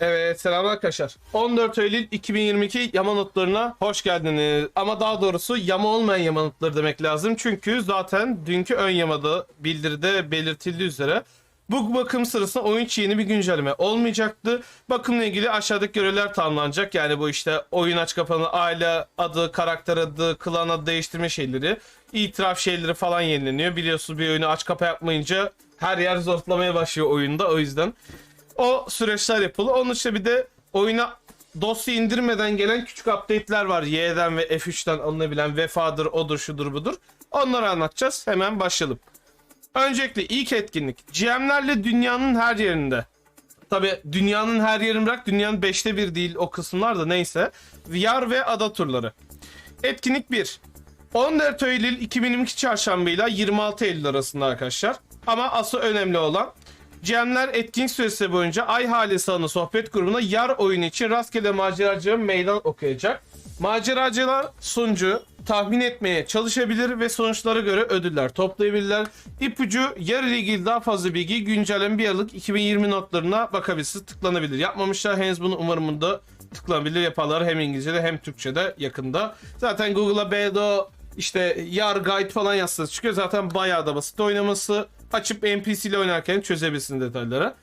Evet selam arkadaşlar. 14 Eylül 2022 yama notlarına hoş geldiniz. Ama daha doğrusu yama olmayan yama notları demek lazım. Çünkü zaten dünkü ön yamada bildiride belirtildiği üzere bu bakım sırasında oyun içi yeni bir güncelleme olmayacaktı. Bakımla ilgili aşağıdaki görevler tamamlanacak. Yani bu işte oyun aç kapanı, aile adı, karakter adı, klan adı değiştirme şeyleri, itiraf şeyleri falan yenileniyor. Biliyorsunuz bir oyunu aç kapa yapmayınca her yer zortlamaya başlıyor oyunda o yüzden. O süreçler yapıldı. Onun için bir de oyuna dosya indirmeden gelen küçük update'ler var. Y'den ve F3'ten alınabilen vefadır, odur, şudur, budur. Onları anlatacağız. Hemen başlayalım. Öncelikle ilk etkinlik. GM'lerle dünyanın her yerinde. Tabi dünyanın her yerini bırak dünyanın 5'te bir değil o kısımlar da neyse. VR ve ada turları. Etkinlik 1. 14 Eylül 2022 çarşamba ile 26 Eylül arasında arkadaşlar. Ama asıl önemli olan GM'ler etkinlik süresi boyunca Ay Halesi adlı sohbet grubuna yar oyunu için rastgele maceracı meydan okuyacak. Maceracılar sunucu tahmin etmeye çalışabilir ve sonuçlara göre ödüller toplayabilirler. İpucu yar ile ilgili daha fazla bilgi güncelleme bir yıllık 2020 notlarına bakabilirsiniz. Tıklanabilir. Yapmamışlar henüz bunu umarım bunda tıklanabilir yaparlar hem İngilizce'de hem Türkçe'de yakında. Zaten Google'a BDO işte yar guide falan yazsanız çıkıyor. Zaten bayağı da basit oynaması. Açıp NPC ile oynarken çözebilirsiniz detayları.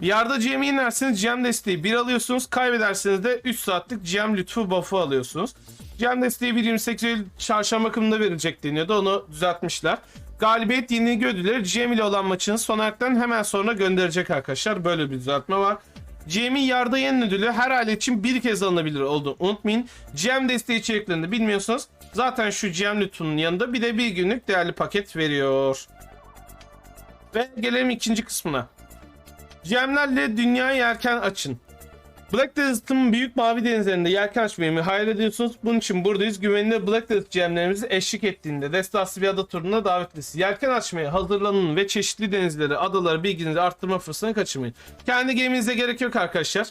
Yarda GM'i inerseniz GM desteği 1 alıyorsunuz. Kaybederseniz de 3 saatlik GM lütfu buff'ı alıyorsunuz. GM desteği 1.28 Eylül çarşamba akımında verilecek deniyordu. Onu düzeltmişler. Galibiyet yenilgi ödülleri GM ile olan maçın son ayaktan hemen sonra gönderecek arkadaşlar. Böyle bir düzeltme var. GM'in yarda yenen ödülü her aile için bir kez alınabilir olduğunu unutmayın. GM desteği içeriklerini bilmiyorsanız zaten şu GM lütfunun yanında bir de bir günlük değerli paket veriyor. Ve gelelim ikinci kısmına. GM'lerle dünyayı yelken açın. Black Desert'ın büyük mavi denizlerinde yelken açmayı hayal ediyorsunuz? Bunun için buradayız. Güvenilir Black Desert GM'lerimizi eşlik ettiğinde destansı bir ada turuna davetlisi. Yelken açmaya hazırlanın ve çeşitli denizleri, adaları bilginizi arttırma fırsatını kaçırmayın. Kendi geminize gerek yok arkadaşlar.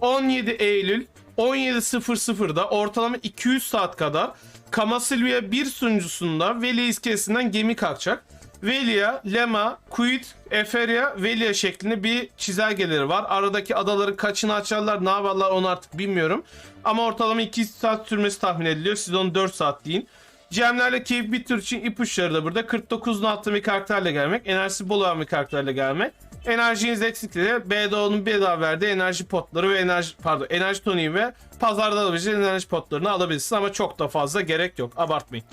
17 Eylül 17.00'da ortalama 200 saat kadar Kamasilvia 1 sunucusunda Veli iskelesinden gemi kalkacak. Velia, Lema, Kuit, Eferia, Velia şeklinde bir çizelgeleri var. Aradaki adaların kaçını açarlar ne yaparlar onu artık bilmiyorum. Ama ortalama 2 saat sürmesi tahmin ediliyor. Siz onu 4 saat deyin. GM'lerle keyif bir tür için ipuçları da burada. 49'un altı bir karakterle gelmek. Enerjisi bol olan bir karakterle gelmek. Enerjiniz eksikleri BDO'nun bedava verdiği enerji potları ve enerji pardon enerji toniği ve pazarda alabileceğiniz enerji potlarını alabilirsiniz ama çok da fazla gerek yok. Abartmayın.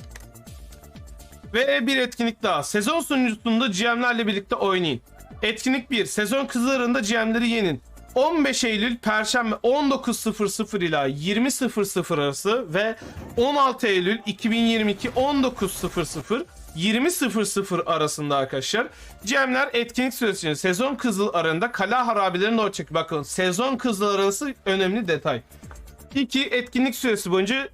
Ve bir etkinlik daha. Sezon sunucusunda GM'lerle birlikte oynayın. Etkinlik 1. Sezon kızlarında GM'leri yenin. 15 Eylül Perşembe 19.00 ila 20.00 arası ve 16 Eylül 2022 19.00 20.00 arasında arkadaşlar. GM'ler etkinlik süresince sezon kızıl arasında kala harabelerinin ortak. Bakın sezon kızıl arası önemli detay. 2. Etkinlik süresi boyunca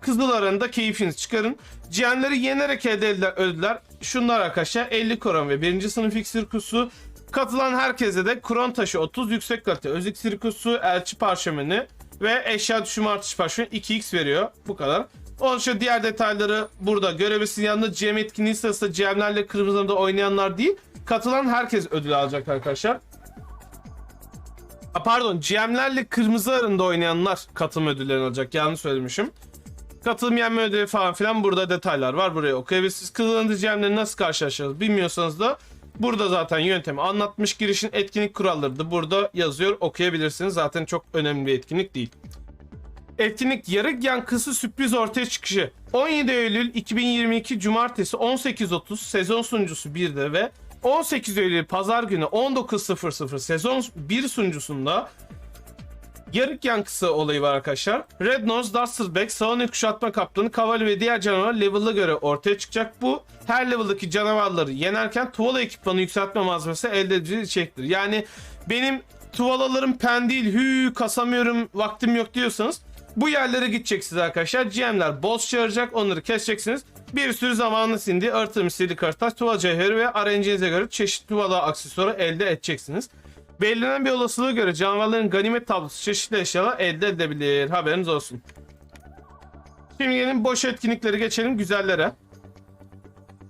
Kızıl arasında keyfiniz çıkarın. GM'leri yenerek elde ödüller şunlar arkadaşlar. 50 kron ve 1. sınıf iksir kutusu. Katılan herkese de kron taşı 30 yüksek kalite öz iksir kutusu, elçi parşömeni ve eşya düşüm artış parşömeni 2x veriyor. Bu kadar. Onun için diğer detayları burada görebilirsiniz. Yanında GM etkinliği sırasında GM'lerle kırmızıda oynayanlar değil, katılan herkes ödül alacak arkadaşlar. Pardon GM'lerle kırmızı arında oynayanlar katılım ödüllerini alacak. Yanlış söylemişim. Katılım yenme ödevi falan filan burada detaylar var. Buraya okuyabilirsiniz. GM'leri nasıl karşılaşacağız bilmiyorsanız da burada zaten yöntemi anlatmış. Girişin etkinlik kuralları da burada yazıyor. Okuyabilirsiniz. Zaten çok önemli bir etkinlik değil. Etkinlik yarık yankısı sürpriz ortaya çıkışı. 17 Eylül 2022 Cumartesi 18.30 sezon sunucusu 1'de ve 18 Eylül Pazar günü 19.00 sezon 1 sunucusunda Yarık yankısı olayı var arkadaşlar. Red Nose, Dusterback, Sauni kuşatma kaplanı, Cavalry ve diğer canavar level'a göre ortaya çıkacak. Bu her level'daki canavarları yenerken tuvala ekipmanı yükseltme malzemesi elde edici içeriktir. Yani benim tuvalalarım pen değil, hü kasamıyorum, vaktim yok diyorsanız bu yerlere gideceksiniz arkadaşlar. GM'ler boss çağıracak, onları keseceksiniz. Bir sürü zamanlı sindi, artı misli kartaş, tuval cevheri ve RNG'nize göre çeşitli tuvala aksesuarı elde edeceksiniz. Belirlenen bir olasılığa göre canavarların ganimet tablosu çeşitli eşyalar elde edebilir. Haberiniz olsun. Şimdi gelin boş etkinlikleri geçelim güzellere.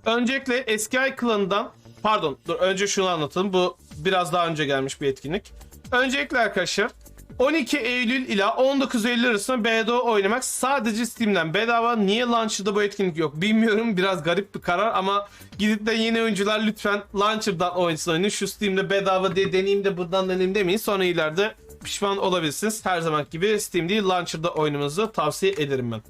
Öncelikle eski ay klanından pardon dur önce şunu anlatalım. Bu biraz daha önce gelmiş bir etkinlik. Öncelikle arkadaşlar 12 Eylül ile 19 Eylül arasında BDO oynamak sadece Steam'den bedava. Niye Launcher'da bu etkinlik yok bilmiyorum. Biraz garip bir karar ama gidip de yeni oyuncular lütfen Launcher'dan oynasın oyunu. Şu Steam'de bedava diye deneyeyim de buradan deneyeyim demeyin. Sonra ileride pişman olabilirsiniz. Her zaman gibi Steam değil Launcher'da oynamanızı tavsiye ederim ben.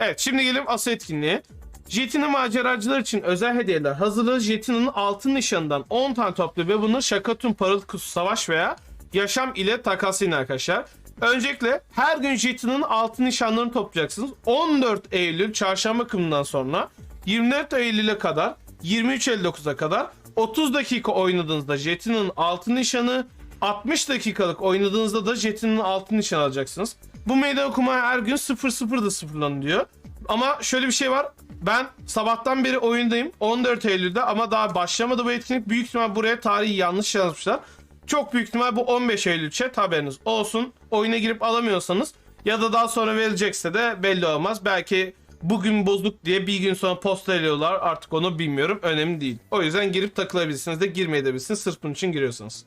Evet şimdi gelelim asıl etkinliğe. Jet'in maceracılar için özel hediyeler hazırlığı Jet'in altın nişanından 10 tane toplu ve bunu Şakatun Parıl Kutusu Savaş veya Yaşam ile takaslayın arkadaşlar. Öncelikle her gün Jet'in altın nişanlarını toplayacaksınız. 14 Eylül çarşamba kımından sonra 24 Eylül'e kadar 23.59'a kadar 30 dakika oynadığınızda Jet'in altın nişanı 60 dakikalık oynadığınızda da Jet'in altın nişan alacaksınız. Bu meydan okuma her gün 00'da sıfırlanıyor. Ama şöyle bir şey var. Ben sabahtan beri oyundayım 14 Eylül'de ama daha başlamadı bu etkinlik. Büyük ihtimal buraya tarihi yanlış yazmışlar. Çok büyük ihtimal bu 15 Eylül chat haberiniz olsun. Oyuna girip alamıyorsanız ya da daha sonra verilecekse de belli olmaz. Belki bugün bozuk diye bir gün sonra posta ediyorlar artık onu bilmiyorum. Önemli değil. O yüzden girip takılabilirsiniz de girmeyebilirsiniz sırf bunun için giriyorsanız.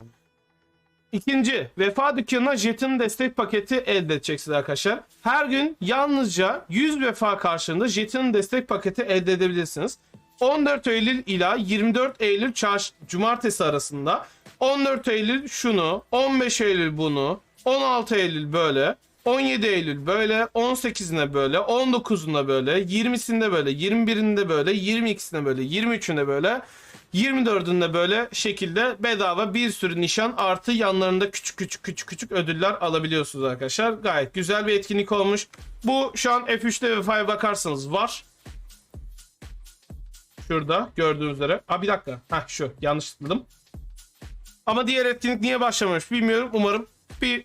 İkinci, vefa dükkanına jetin destek paketi elde edeceksiniz arkadaşlar. Her gün yalnızca 100 vefa karşılığında jetin destek paketi elde edebilirsiniz. 14 Eylül ila 24 Eylül çarş cumartesi arasında 14 Eylül şunu, 15 Eylül bunu, 16 Eylül böyle, 17 Eylül böyle, 18'ine böyle, 19'unda böyle, 20'sinde böyle, 21'inde böyle, 22'sinde böyle, 23'ünde böyle, 24'ünde böyle şekilde bedava bir sürü nişan artı yanlarında küçük küçük küçük küçük ödüller alabiliyorsunuz arkadaşlar. Gayet güzel bir etkinlik olmuş. Bu şu an F3'te ve 5'e bakarsanız var. Şurada gördüğünüz üzere. Aa bir dakika. Heh şu yanlış tıkladım. Ama diğer etkinlik niye başlamamış bilmiyorum. Umarım bir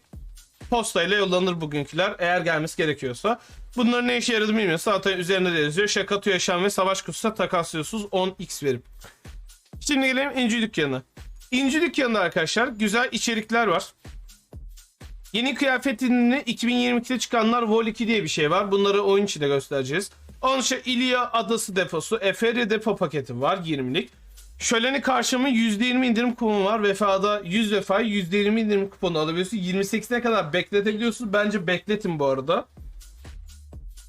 postayla yollanır bugünküler eğer gelmesi gerekiyorsa. Bunların ne işe yaradığını bilmiyorum. Zaten üzerinde de yazıyor. Şakatu yaşam ve savaş kutusuna takaslıyorsunuz 10x verip. Şimdi gelelim İnci Dükkanı'na. İnci Dükkanı'nda arkadaşlar güzel içerikler var. Yeni kıyafetini 2022'de çıkanlar Vol 2 diye bir şey var. Bunları oyun içinde göstereceğiz. Onun için İlya Adası deposu, Eferya depo paketi var 20'lik. Şöleni karşımı %20 indirim kuponu var. Vefada 100 vefa %20 indirim kuponu alabiliyorsun. 28'ne kadar bekletebiliyorsun. Bence bekletin bu arada.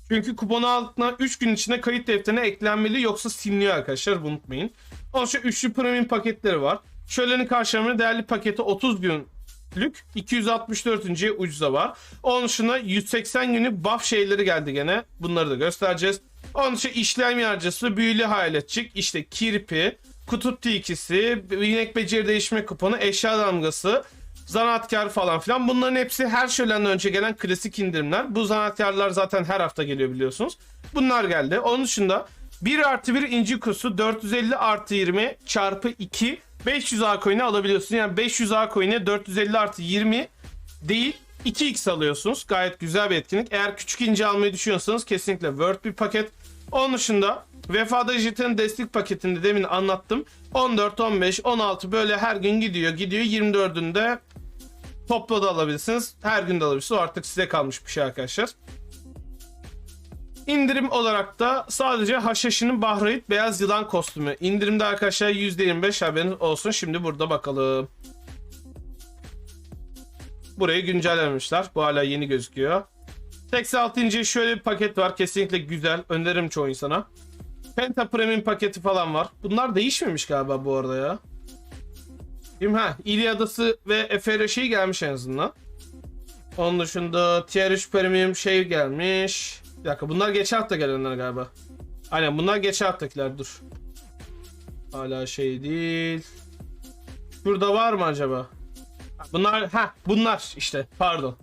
Çünkü kuponu aldıktan 3 gün içinde kayıt defterine eklenmeli yoksa siliniyor arkadaşlar. Unutmayın. Onun için üçlü premium paketleri var. Şölenin karşılığında değerli paketi 30 günlük 264. ucuza var. Onun dışında 180 günlük buff şeyleri geldi gene. Bunları da göstereceğiz. Onun için işlem yarıcısı, büyülü hayaletçik, işte kirpi, kutup tilkisi, inek beceri değişme kuponu, eşya damgası, zanaatkar falan filan. Bunların hepsi her şölenden önce gelen klasik indirimler. Bu zanaatkarlar zaten her hafta geliyor biliyorsunuz. Bunlar geldi. Onun dışında 1 artı 1 inci kusu 450 artı 20 çarpı 2 500 A coin'i alabiliyorsun. Yani 500 A coin'e 450 artı 20 değil 2x alıyorsunuz. Gayet güzel bir etkinlik. Eğer küçük inci almayı düşünüyorsanız kesinlikle Word bir paket. Onun dışında Vefada Dijital'in destek paketinde demin anlattım. 14, 15, 16 böyle her gün gidiyor gidiyor. 24'ünde toplu da alabilirsiniz. Her gün de alabilirsiniz. O artık size kalmış bir şey arkadaşlar. İndirim olarak da sadece Haşhaşi'nin Bahrayit beyaz yılan kostümü. İndirimde arkadaşlar %25 haberiniz olsun. Şimdi burada bakalım. Burayı güncellemişler. Bu hala yeni gözüküyor. 86 ince şöyle bir paket var. Kesinlikle güzel. Öneririm çoğu insana. Penta Premium paketi falan var. Bunlar değişmemiş galiba bu arada ya. Şimdi ha İlyadası ve Eferya şey gelmiş en azından. Onun dışında Tier 3 Premium şey gelmiş. Bir dakika bunlar geçen hafta gelenler galiba. Aynen bunlar geçen haftakiler dur. Hala şey değil. Şurada var mı acaba? Bunlar ha bunlar işte pardon.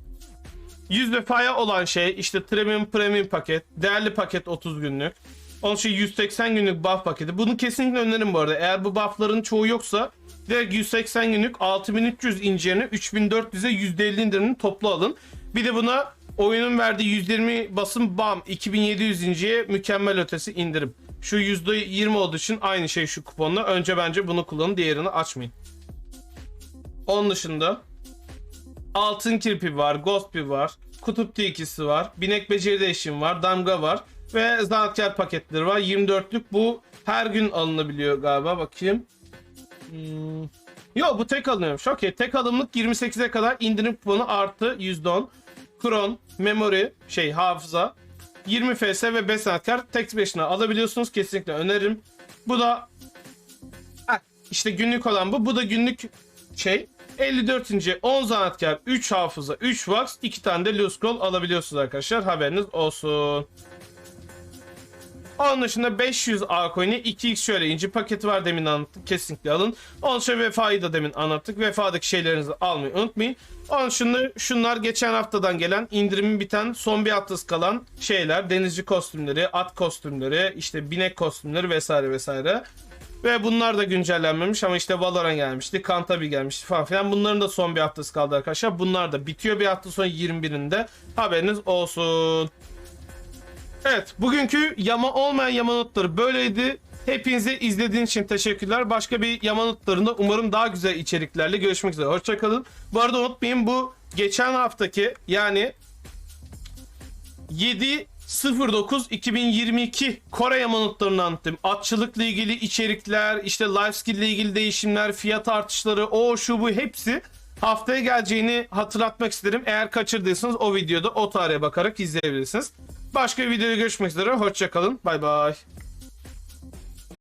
100 vefaya olan şey işte premium premium paket, değerli paket 30 günlük. Onun için 180 günlük buff paketi. Bunu kesinlikle öneririm bu arada. Eğer bu buffların çoğu yoksa direkt 180 günlük 6300 inci yerine 3400'e %50 indirimini toplu alın. Bir de buna oyunun verdiği 120 basım bam 2700 inciye mükemmel ötesi indirim. Şu %20 olduğu için aynı şey şu kuponla. Önce bence bunu kullanın diğerini açmayın. Onun dışında altın kirpi var, ghost pi var, kutup tilkisi var, binek beceri değişim var, damga var ve zanaatkar paketleri var. 24'lük bu her gün alınabiliyor galiba bakayım. Hmm, Yo bu tek alınıyormuş. Okey tek alımlık 28'e kadar indirim kuponu artı %10. Kron, memory, şey hafıza, 20 FS ve 5 sanatkar tek başına alabiliyorsunuz. Kesinlikle öneririm. Bu da Heh, işte günlük olan bu. Bu da günlük şey. 54. 10 zanatkar, 3 hafıza, 3 wax, 2 tane de loose scroll alabiliyorsunuz arkadaşlar. Haberiniz olsun. Onun dışında 500 A coin'i 2x şöyle inci paketi var demin anlattık. Kesinlikle alın. Onun dışında vefayı da demin anlattık. Vefadaki şeylerinizi almayı unutmayın. Onun dışında şunlar geçen haftadan gelen indirimin biten son bir haftası kalan şeyler. Denizci kostümleri, at kostümleri, işte binek kostümleri vesaire vesaire. Ve bunlar da güncellenmemiş ama işte Valorant gelmişti, Kantabi gelmişti falan filan. Bunların da son bir haftası kaldı arkadaşlar. Bunlar da bitiyor bir hafta sonra 21'inde. Haberiniz olsun. Evet bugünkü yama olmayan yama notları böyleydi. Hepinize izlediğiniz için teşekkürler. Başka bir yama notlarında umarım daha güzel içeriklerle görüşmek üzere. Hoşçakalın. Bu arada unutmayın bu geçen haftaki yani 7.09.2022 Kore yama notlarını anlattım. Atçılıkla ilgili içerikler, işte life skill ile ilgili değişimler, fiyat artışları, o şu bu hepsi haftaya geleceğini hatırlatmak isterim. Eğer kaçırdıysanız o videoda o tarihe bakarak izleyebilirsiniz. Başka bir videoda görüşmek üzere. Hoşçakalın. Bay bay.